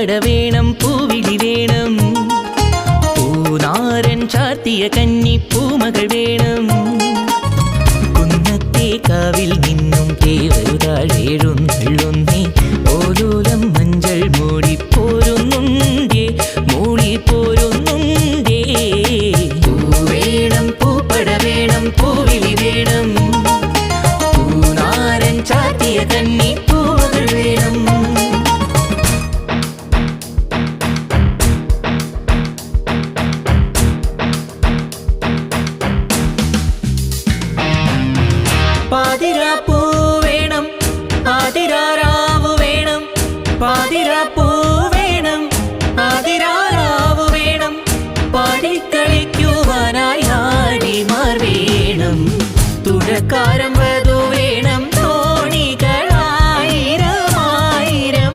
പൂപ്പട വേണം പൂവിളി വേണം. പൂനാരൻ ചാർത്തിയ കന്നി പൂമകൾ വേണം. കുന്നത്തെ കാവിൽ നിന്നും കേവരുതാഴേഴുന്നള്ളുന്നേ പാതിരാപ്പൂ വേണം. പാതിരാറാവ് വേണം. പാതിരാപ്പൂ വേണം. പാതിരാറാവ് വേണം. പാടിക്കളിക്കുവാനായി ആരിമാർ വേണം. തുഴക്കാരം വരും